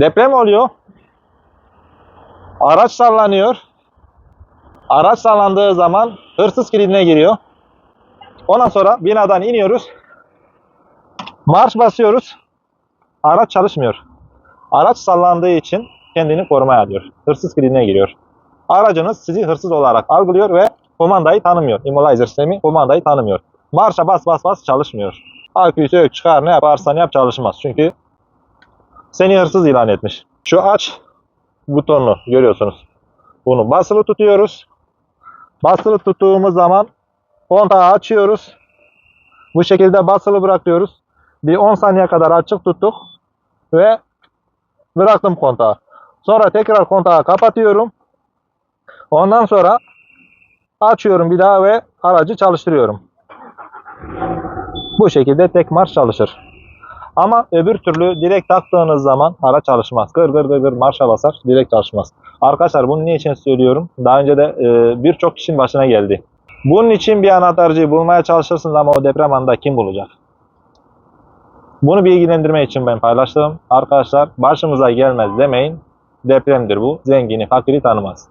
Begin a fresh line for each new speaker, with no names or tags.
Deprem oluyor. Araç sallanıyor. Araç sallandığı zaman hırsız kilidine giriyor. Ondan sonra binadan iniyoruz. Marş basıyoruz. Araç çalışmıyor. Araç sallandığı için kendini korumaya alıyor. Hırsız kilidine giriyor. Aracınız sizi hırsız olarak algılıyor ve kumandayı tanımıyor. Immobilizer sistemi kumandayı tanımıyor. Marşa bas bas bas çalışmıyor. Aküyü sök çıkar ne yaparsan yap çalışmaz. Çünkü seni hırsız ilan etmiş. Şu aç butonunu görüyorsunuz. Bunu basılı tutuyoruz. Basılı tuttuğumuz zaman kontağı açıyoruz. Bu şekilde basılı bırakıyoruz. Bir 10 saniye kadar açık tuttuk ve bıraktım kontağı. Sonra tekrar kontağı kapatıyorum. Ondan sonra açıyorum bir daha ve aracı çalıştırıyorum. Bu şekilde tek marş çalışır. Ama öbür türlü direkt taktığınız zaman araç çalışmaz. Gır gır gır gır marşa basar direkt çalışmaz. Arkadaşlar bunu niçin söylüyorum? Daha önce de e, birçok kişinin başına geldi. Bunun için bir anahtarcıyı bulmaya çalışırsınız ama o deprem anında kim bulacak? Bunu bilgilendirme için ben paylaştım. Arkadaşlar başımıza gelmez demeyin. Depremdir bu. Zengini, fakiri tanımaz.